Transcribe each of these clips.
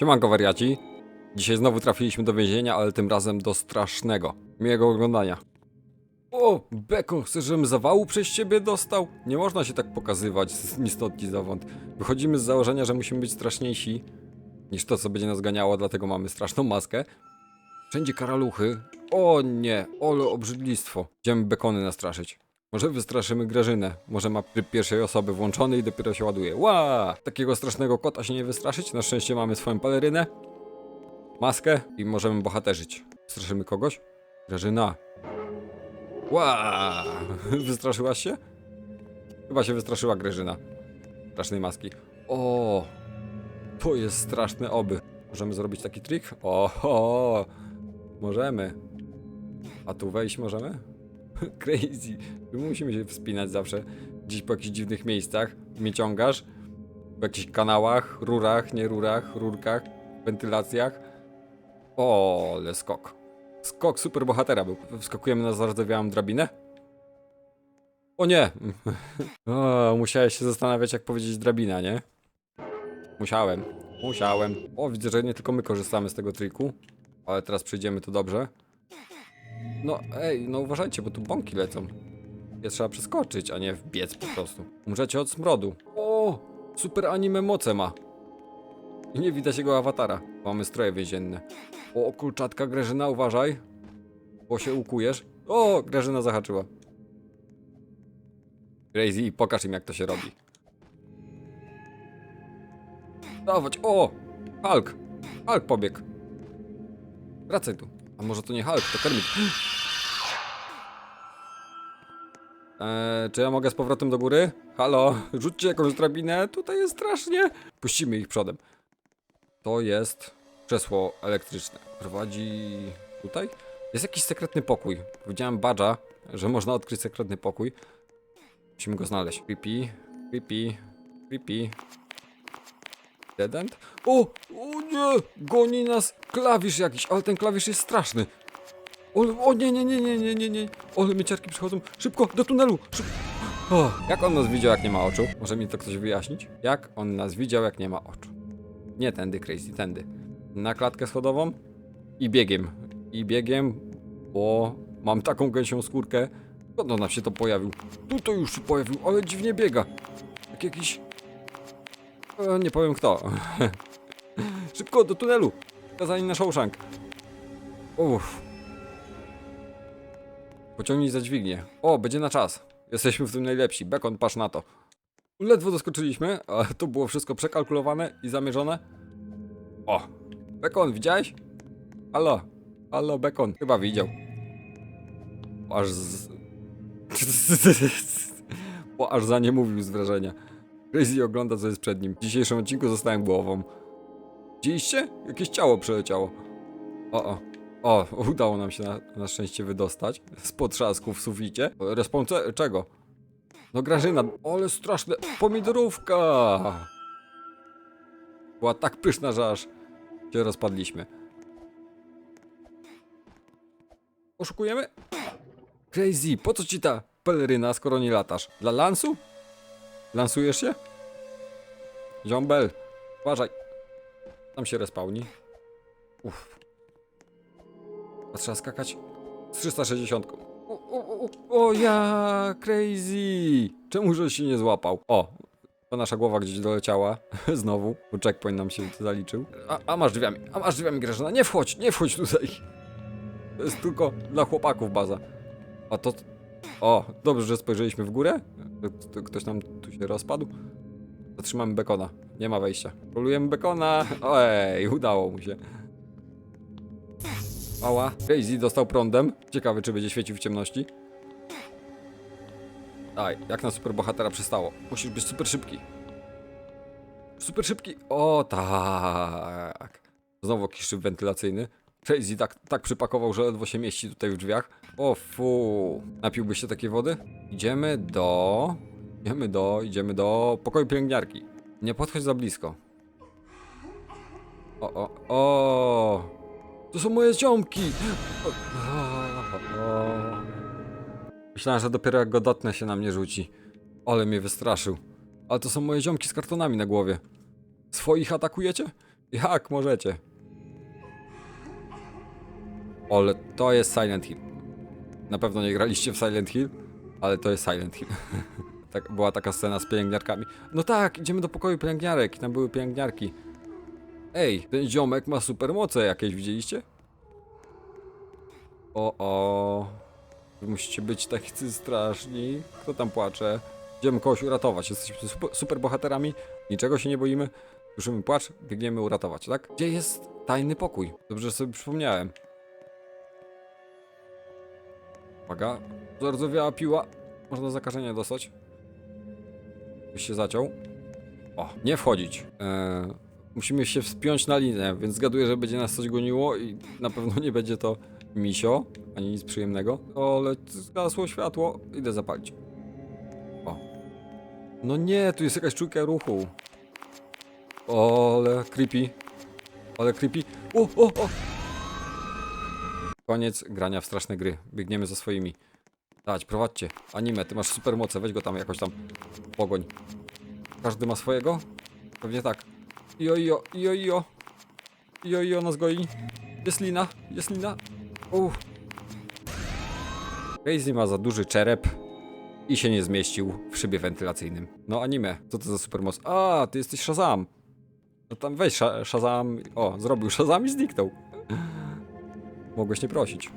Siemanko wariaci. Dzisiaj znowu trafiliśmy do więzienia, ale tym razem do strasznego. Miłego oglądania. O, Beko, chcesz, żebym zawału przez ciebie dostał? Nie można się tak pokazywać, ni stąd, ni. Wychodzimy z założenia, że musimy być straszniejsi niż to, co będzie nas ganiało, dlatego mamy straszną maskę. Wszędzie karaluchy. O nie, ole obrzydlistwo. Idziemy bekony nastraszyć. Może wystraszymy Grażynę. Może ma tryb pierwszej osoby włączony i dopiero się ładuje. Ła! Takiego strasznego kota się nie wystraszyć. Na szczęście mamy swoją pelerynę, maskę i możemy bohaterzyć. Straszymy kogoś? Grażyna. Ła! Wystraszyłaś się? Chyba się wystraszyła Grażyna. Strasznej maski. O! To jest straszne oby. Możemy zrobić taki trik? Oho! Możemy. A tu wejść możemy? Crazy. My musimy się wspinać zawsze gdzieś po jakichś dziwnych miejscach. Mnie ciągasz w jakichś kanałach, rurach, nie rurach, rurkach, wentylacjach. O, ale skok. Skok super bohatera był. Wskakujemy na zardzewiałą drabinę? O nie! o, musiałeś się zastanawiać, jak powiedzieć drabina, nie? Musiałem. Musiałem. O, widzę, że nie tylko my korzystamy z tego triku. Ale teraz przejdziemy to dobrze. No ej, no uważajcie, bo tu bąki lecą. Je trzeba przeskoczyć, a nie wbiec po prostu. Umrzecie od smrodu. O, super anime moce ma. I nie widać jego awatara. Mamy stroje więzienne. O, kulczatka Grażyna, uważaj. Bo się ukujesz. O, Grażyna zahaczyła. Crazy, pokaż im jak to się robi. Dawać, o! Hulk! Hulk pobiegł. Wracaj tu. A może to nie Hulk, to termit. Eee, czy ja mogę z powrotem do góry? Halo, rzućcie jakąś drabinę, tutaj jest strasznie. Puścimy ich przodem. To jest krzesło elektryczne. Prowadzi tutaj? Jest jakiś sekretny pokój. Widziałem badża, że można odkryć sekretny pokój. Musimy go znaleźć. Creepy, creepy, creepy. Dead end? O! O nie! Goni nas klawisz jakiś, ale ten klawisz jest straszny. O, o nie, nie, nie, nie, nie, nie, nie. Ale mieciarki przychodzą. Szybko, do tunelu! Szyb... O, jak on nas widział, jak nie ma oczu? Może mi to ktoś wyjaśnić? Jak on nas widział, jak nie ma oczu? Nie tędy, Crazy, tędy. Na klatkę schodową i biegiem. I biegiem, bo mam taką gęsią skórkę. Skąd on nam się to pojawił? Tutaj już się pojawił, ale dziwnie biega. Jak jakiś... E, nie powiem kto. Szybko, do tunelu! Kazanie na Shawshank. Uff. Pociągnij za dźwignię. O, będzie na czas. Jesteśmy w tym najlepsi. Bekon, patrz na to. Ledwo doskoczyliśmy, ale to było wszystko przekalkulowane i zamierzone. O! Bekon, widziałeś? Halo? Halo, Bekon. Chyba widział. Aż z... Bo aż za nie mówił z wrażenia. Crazy ogląda, co jest przed nim. W dzisiejszym odcinku zostałem głową. Widzieliście? Jakieś ciało przeleciało. O, o. O, udało nam się na, na szczęście wydostać z potrzasku w suficie. Respawn cze- czego? No Grażyna, ale straszne, pomidorówka! Była tak pyszna, że aż się rozpadliśmy. Oszukujemy? Crazy, po co ci ta peleryna, skoro nie latasz? Dla lansu? Lansujesz się? Ziombel, uważaj. Tam się respawni. Uff. A trzeba skakać z 360. O, o, o, o ja, crazy! Czemu żeś się nie złapał? O, to nasza głowa gdzieś doleciała. Znowu, bo checkpoint nam się zaliczył. A, a masz drzwiami, a masz drzwiami, Grażyna. Nie wchodź, nie wchodź tutaj. To jest tylko dla chłopaków baza. A to... O, dobrze, że spojrzeliśmy w górę. To- to Ktoś nam się rozpadł. Zatrzymamy bekona. Nie ma wejścia. Rolujemy bekona. Ojej, udało mu się. Ała. Crazy dostał prądem. Ciekawy, czy będzie świecił w ciemności. Daj, jak na superbohatera przystało. Musisz być super szybki. Super szybki. O, tak. Znowu jakiś szyb wentylacyjny. Crazy tak, tak przypakował, że ledwo się mieści tutaj w drzwiach. O fu. Napiłbyś się takiej wody? Idziemy do... Idziemy do... Idziemy do pokoju pielęgniarki. Nie podchodź za blisko. O, o, o. To są moje ziomki! O, o, o. Myślałem, że dopiero jak go dotknę się na mnie rzuci. Ale mnie wystraszył. Ale to są moje ziomki z kartonami na głowie. Swoich atakujecie? Jak możecie? Ale to jest Silent Hill. Na pewno nie graliście w Silent Hill, ale to jest Silent Hill. tak, była taka scena z pielęgniarkami. No tak, idziemy do pokoju pielęgniarek i tam były pielęgniarki. Ej, ten ziomek ma supermoce jakieś, widzieliście? O, o. Wy musicie być tacy straszni. Kto tam płacze? Idziemy kogoś uratować. Jesteśmy super, bohaterami. Niczego się nie boimy. Słyszymy płacz, biegniemy uratować, tak? Gdzie jest tajny pokój? Dobrze, że sobie przypomniałem. Uwaga. Zardzewiała piła. Można zakażenie dostać. Byś się zaciął. O, nie wchodzić. Eee, musimy się wspiąć na linę, więc zgaduję, że będzie nas coś goniło i na pewno nie będzie to misio, ani nic przyjemnego. Ale zgasło światło. Idę zapalić. O. No nie, tu jest jakaś czujka ruchu. O, ale creepy. Ale creepy. O, o, o! Koniec grania w straszne gry. Biegniemy za swoimi. Dać, prowadźcie. Anime, ty masz super moce, weź go tam jakoś tam. Pogoń. Każdy ma swojego? Pewnie tak. Ijo. Ijo, ijo, nas goi. Jest lina, jest lina. Uff. Crazy ma za duży czerep i się nie zmieścił w szybie wentylacyjnym. No anime, co to za supermoc? A, ty jesteś Shazam. No tam weź Sha- Shazam. O, zrobił Shazam i zniknął. Mogłeś nie prosić.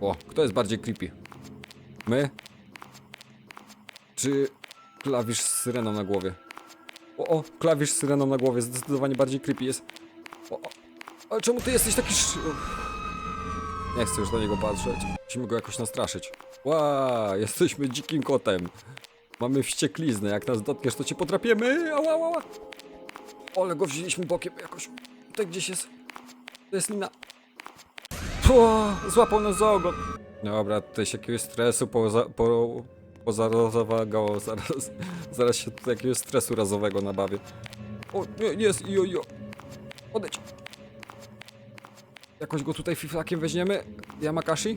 O, kto jest bardziej creepy? My? Czy klawisz z syreną na głowie? O, o, klawisz z syreną na głowie zdecydowanie bardziej creepy jest. O, o, ale czemu ty jesteś taki sz... Nie chcę już na niego patrzeć. Musimy go jakoś nastraszyć. Ła, jesteśmy dzikim kotem. Mamy wściekliznę, jak nas dotkniesz, to cię potrapiemy. Ała, ała, ała. Ale go wzięliśmy bokiem jakoś. Tutaj gdzieś jest. To jest lina. O, złapał nas za ogon. Dobra, tutaj się jakiegoś stresu poza, po, pozarazowego, zaraz, zaraz się tutaj jakiegoś stresu razowego nabawię. O, nie, jest, ijo, ijo. Odejdź. Jakoś go tutaj fiflakiem weźmiemy. Yamakashi.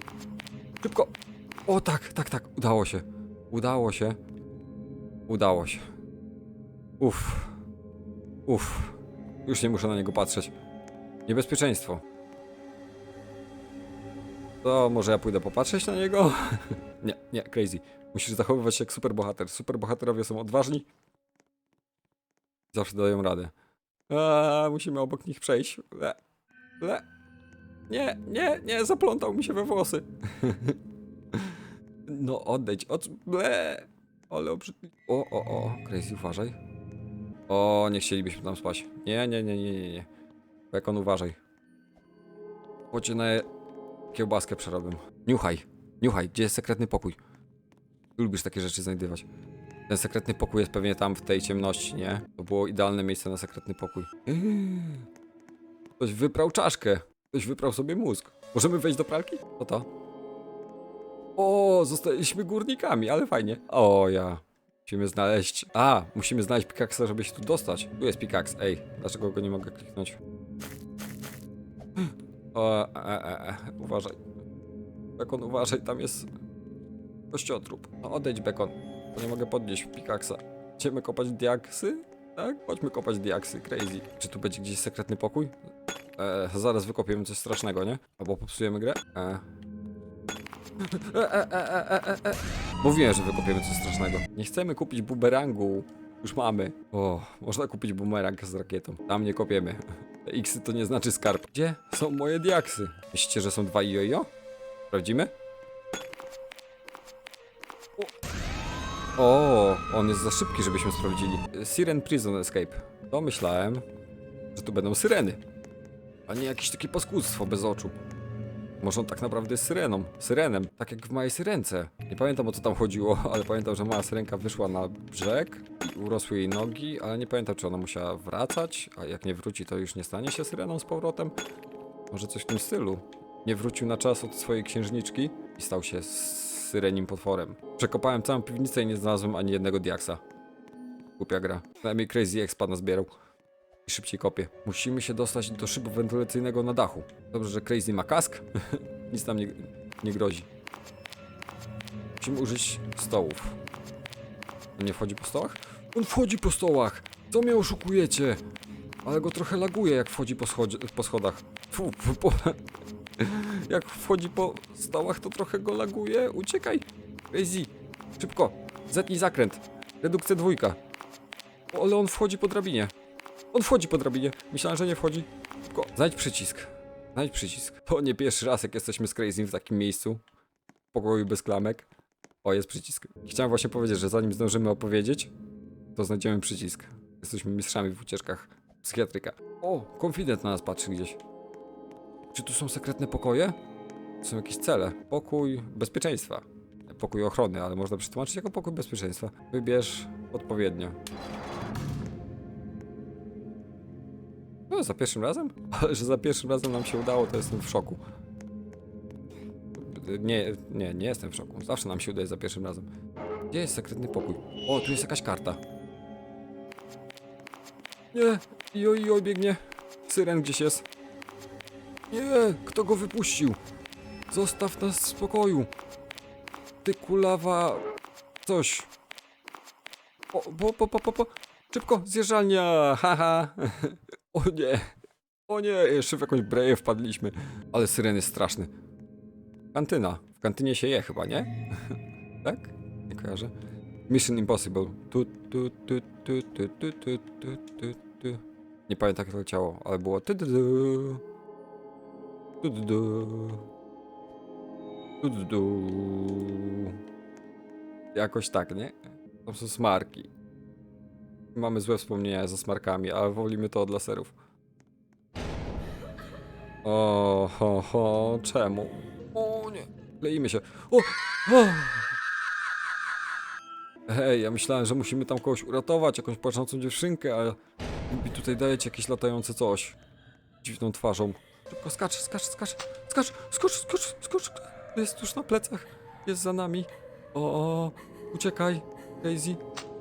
Szybko. O, tak, tak, tak. Udało się. Udało się. Udało się. Uff. Uff. Już nie muszę na niego patrzeć. Niebezpieczeństwo. To może ja pójdę popatrzeć na niego? nie, nie, crazy. Musisz zachowywać się jak superbohater. Superbohaterowie są odważni. Zawsze dają radę. A, musimy obok nich przejść. Le, le. Nie, nie, nie, zaplątał mi się we włosy. no odejdź, od... Ble. Ale obrzydliwe. O, o, o, crazy, uważaj. O, nie chcielibyśmy tam spać. Nie, nie, nie, nie, nie, nie. Bekon, uważaj. Bo cię na kiełbaskę przerobię. Niuchaj, niuchaj, gdzie jest sekretny pokój? Lubisz takie rzeczy znajdywać. Ten sekretny pokój jest pewnie tam w tej ciemności, nie? To było idealne miejsce na sekretny pokój. Ktoś wyprał czaszkę. Ktoś wyprał sobie mózg. Możemy wejść do pralki? Co to? O, zostaliśmy górnikami, ale fajnie. O, ja. Musimy znaleźć... A, musimy znaleźć pikaksa, żeby się tu dostać. Tu jest pikaks, ej. Dlaczego go nie mogę kliknąć? O, e, e, e, uważaj. Bekon, uważaj, tam jest kościotrup. No odejdź, Bekon. Bo nie mogę podnieść pikaksa. Idziemy kopać diaksy? Tak? Chodźmy kopać diaksy, crazy. Czy tu będzie gdzieś sekretny pokój? E, zaraz wykopiemy coś strasznego, nie? Albo popsujemy grę? E. E, e, e, e, e, e. Mówiłem, że wykopiemy coś strasznego. Nie chcemy kupić bumerangu. Już mamy. O, można kupić bumerang z rakietą. Tam nie kopiemy. X to nie znaczy skarb. Gdzie są moje diaksy? Myślicie, że są dwa jojo? Sprawdzimy? O, on jest za szybki, żebyśmy sprawdzili. Siren Prison Escape. To myślałem, że tu będą syreny. A nie jakieś takie paskudstwo bez oczu. Może on tak naprawdę jest syreną. Syrenem. Tak jak w małej syrence. Nie pamiętam o co tam chodziło, ale pamiętam, że mała syrenka wyszła na brzeg i urosły jej nogi, ale nie pamiętam, czy ona musiała wracać, a jak nie wróci, to już nie stanie się syreną z powrotem. Może coś w tym stylu. Nie wrócił na czas od swojej księżniczki i stał się syrenim potworem. Przekopałem całą piwnicę i nie znalazłem ani jednego diaksa. Głupia gra. Przynajmniej Crazy Expa nazbierał i szybciej kopię. Musimy się dostać do szybu wentylacyjnego na dachu. Dobrze, że Crazy ma kask. Nic nam nie, nie grozi. Musimy użyć stołów. On nie wchodzi po stołach? On wchodzi po stołach! Co mnie oszukujecie? Ale go trochę laguje, jak wchodzi po, po schodach. Fu, fu, po, jak wchodzi po stołach, to trochę go laguje. Uciekaj. Crazy. Szybko. Zetnij zakręt. Redukcja dwójka. Ale on wchodzi po drabinie. On wchodzi po drabinie. Myślałem, że nie wchodzi. Szybko. Znajdź przycisk. Znajdź przycisk. To nie pierwszy raz, jak jesteśmy z Crazy w takim miejscu. W pokoju bez klamek. O, jest przycisk. Chciałem właśnie powiedzieć, że zanim zdążymy opowiedzieć, to znajdziemy przycisk. Jesteśmy mistrzami w ucieczkach psychiatryka. O, konfident na nas patrzy gdzieś. Czy tu są sekretne pokoje? Są jakieś cele. Pokój bezpieczeństwa. Pokój ochrony, ale można przetłumaczyć jako pokój bezpieczeństwa. Wybierz odpowiednio. No, za pierwszym razem? Że za pierwszym razem nam się udało, to jestem w szoku. Nie, nie, nie jestem w szoku. Zawsze nam się udaje za pierwszym razem. Gdzie jest sekretny pokój? O, tu jest jakaś karta. Nie, ijo, ijo, biegnie. Syren gdzieś jest. Nie, kto go wypuścił? Zostaw nas w spokoju. Ty kulawa... Coś. O, po, po, po, po, po. Szybko, zjeżdżalnia, haha. O nie. O nie, jeszcze w jakąś breję wpadliśmy. Ale syren jest straszny. Kantyna. W kantynie się je chyba, nie? tak? Nie kojarzę. Mission Impossible. Tu, tu, tu, tu, tu, tu, tu, tu, tu, tu. Nie pamiętam jak to leciało, ale było tu, tu. Tu, tu, tu. Jakoś tak, nie? To są smarki. Mamy złe wspomnienia ze smarkami, ale wolimy to od laserów. O, ho, ho, czemu? O nie, kleimy się. O, o! Hej, ja myślałem, że musimy tam kogoś uratować, jakąś płaczącą dziewczynkę, ale mi tutaj dajecie jakieś latające coś. Dziwną twarzą. Szybko, skacz, skacz, skacz, skacz, skacz, skacz, skacz. Jest tuż na plecach, jest za nami. O, uciekaj, Daisy,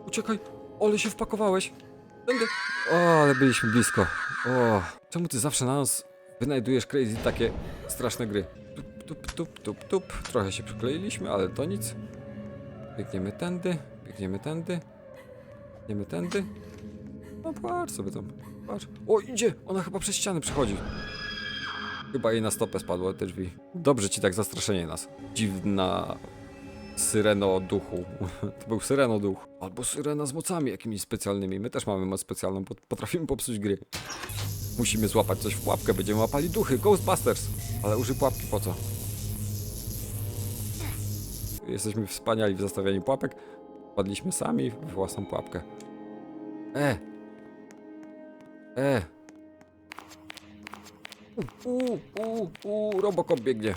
uciekaj. Ole się wpakowałeś. Będę... O, ale byliśmy blisko. O, czemu ty zawsze na nas wynajdujesz crazy takie straszne gry? Tup, tup, tup, tup, tup. Trochę się przykleiliśmy, ale to nic. Biegniemy tędy, biegniemy tędy. Biegniemy tędy. No patrz sobie tam, patrz. O, idzie! Ona chyba przez ściany przechodzi. Chyba jej na stopę spadło te drzwi. Dobrze ci tak zastraszenie nas. Dziwna syreno duchu. To był syreno duch. Albo syrena z mocami jakimiś specjalnymi. My też mamy moc specjalną, pot- potrafimy popsuć gry. Musimy złapać coś w pułapkę, będziemy łapali duchy. Ghostbusters! Ale użyj pułapki po co? Jesteśmy wspaniali w zastawianiu pułapek. Padliśmy sami w własną pułapkę. E! E! U, u, u, u, Robocop biegnie.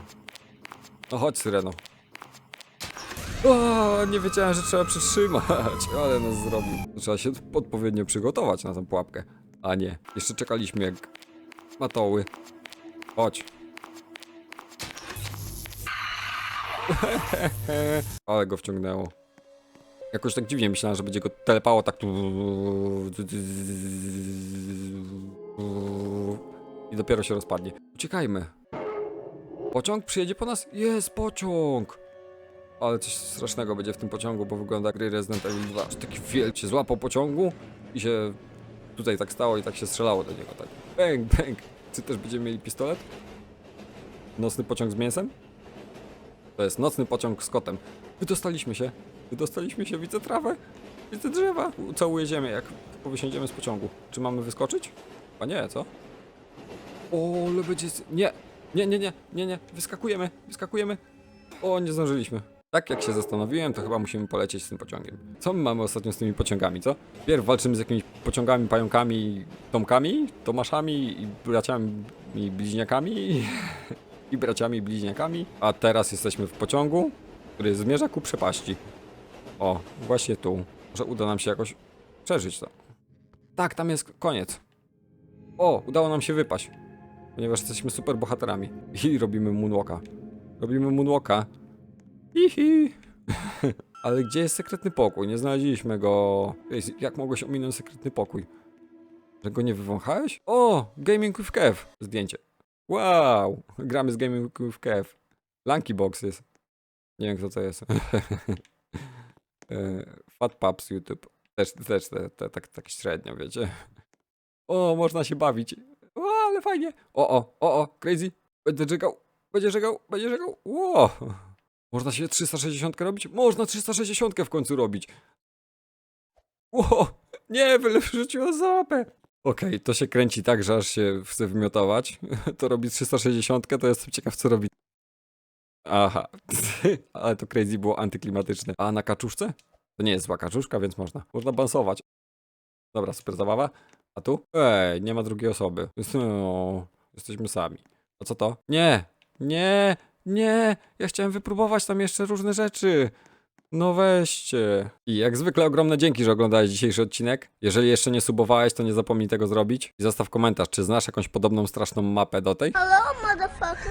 No chodź, Syreno. O, nie wiedziałem, że trzeba przytrzymać, ale nas zrobił. Trzeba się odpowiednio przygotować na tę pułapkę. A nie, jeszcze czekaliśmy jak matoły. Chodź. ale go wciągnęło. Jakoś tak dziwnie myślałem, że będzie go telepało tak tu. I dopiero się rozpadnie. Uciekajmy. Pociąg przyjedzie po nas? Jest pociąg! Ale coś strasznego będzie w tym pociągu, bo wygląda gry Resident Evil 2. Że taki wielki złapał pociągu i się tutaj tak stało i tak się strzelało do niego. Tak. Bang, bang. Czy też będziemy mieli pistolet? Nocny pociąg z mięsem? To jest nocny pociąg z kotem. Wydostaliśmy się. Wydostaliśmy się, widzę trawę. Widzę drzewa. Całuję ziemię, jak wysiądziemy z pociągu. Czy mamy wyskoczyć? A nie, co? O, ale będzie... Nie! Nie, nie, nie, nie, nie. Wyskakujemy, wyskakujemy. O, nie zdążyliśmy. Tak jak się zastanowiłem, to chyba musimy polecieć z tym pociągiem. Co my mamy ostatnio z tymi pociągami, co? Pierw walczymy z jakimiś pociągami, pająkami, tomkami, tomaszami i braciami i bliźniakami i braciami bliźniakami. A teraz jesteśmy w pociągu, który zmierza ku przepaści. O, właśnie tu. Może uda nam się jakoś przeżyć to. Tak, tam jest koniec. O, udało nam się wypaść. Ponieważ jesteśmy super bohaterami. I robimy moonwalka. Robimy moonwalka. Hihi. Ale gdzie jest sekretny pokój? Nie znaleźliśmy go. Jak mogłeś ominąć sekretny pokój? Że go nie wywąchałeś? O! Gaming with Kev. Zdjęcie. Wow! Gramy z Gaming with Kev. Lanky Box jest. Nie wiem kto to jest. E, Fat Pups YouTube. Też, też te, te, tak, tak średnio, wiecie. O, można się bawić. O, ale fajnie. O, o, o, o, crazy. Będę żegał, będzie żegał, będzie żegał. Ło. Można się 360 robić? Można 360 w końcu robić. Ło, nie, wyrzuciło zapę. Okej, to się kręci tak, że aż się chce wymiotować. To robi 360, to jestem ciekaw, co robi. Aha, ale to crazy było antyklimatyczne. A na kaczuszce? To nie jest zła kaczuszka, więc można. Można bansować. Dobra, super zabawa. A tu? Ej, nie ma drugiej osoby. Jest- O, jesteśmy sami. A co to? Nie! Nie! Nie! Ja chciałem wypróbować tam jeszcze różne rzeczy. No weźcie. I jak zwykle ogromne dzięki, że oglądałeś dzisiejszy odcinek. Jeżeli jeszcze nie subowałeś, to nie zapomnij tego zrobić. I zostaw komentarz, czy znasz jakąś podobną straszną mapę do tej? Hello, motherfucker.